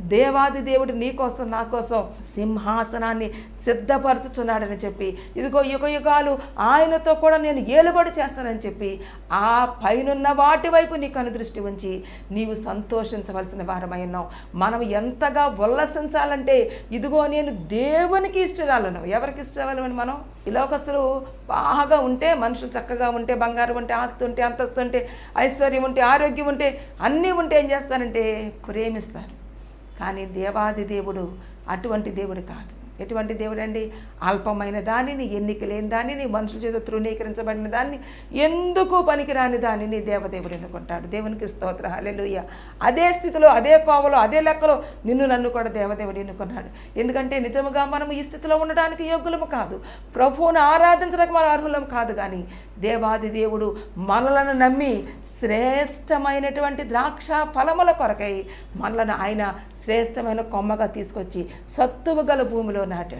దేవాది దేవుడు నీకోసం నా కోసం సింహాసనాన్ని సిద్ధపరచుచున్నాడని చెప్పి ఇదిగో యుగ యుగాలు ఆయనతో కూడా నేను ఏలుబడి చేస్తానని చెప్పి ఆ పైనున్న వాటి వైపు నీ కనుదృష్టి ఉంచి నీవు సంతోషించవలసిన వారమై ఉన్నావు. మనం ఎంతగా ఉల్లసించాలంటే ఇదిగో నేను దేవునికి ఇష్టరాలను. ఎవరికి ఇష్టరాలని మనం? ఈ లోకస్తులు బాగా ఉంటే మనుషులు చక్కగా ఉంటే బంగారం ఉంటే ఆస్తి ఉంటే అంతస్తు ఉంటే ఐశ్వర్యం ఉంటే ఆరోగ్యం ఉంటే అన్నీ ఉంటే ఏం చేస్తారంటే ప్రేమిస్తారు. కానీ దేవాది దేవుడు అటువంటి దేవుడు కాదు. ఎటువంటి దేవుడు అండి అల్పమైన దానిని ఎన్నిక లేని దానిని మనుషుల చేత తృణీకరించబడిన దాన్ని ఎందుకు పనికిరాని దానిని దేవదేవుడు ఎన్నుకుంటాడు? దేవునికి స్తోత్ర. హల్లెలూయ. అదే స్థితిలో అదే కోవలో అదే లెక్కలో నిన్ను నన్ను కూడా దేవదేవుడు ఎన్నుకున్నాడు. ఎందుకంటే నిజముగా మనం ఈ స్థితిలో ఉండడానికి యోగ్యులము కాదు. ప్రభువును ఆరాధించడానికి మనం అర్హులం కాదు కానీ దేవాది దేవుడు మనలను నమ్మి శ్రేష్టమైనటువంటి ద్రాక్ష ఫలముల కొరకై మనలను ఆయన శ్రేష్టమైన కొమ్మగా తీసుకొచ్చి సత్తువ గల భూమిలో నాటాడు.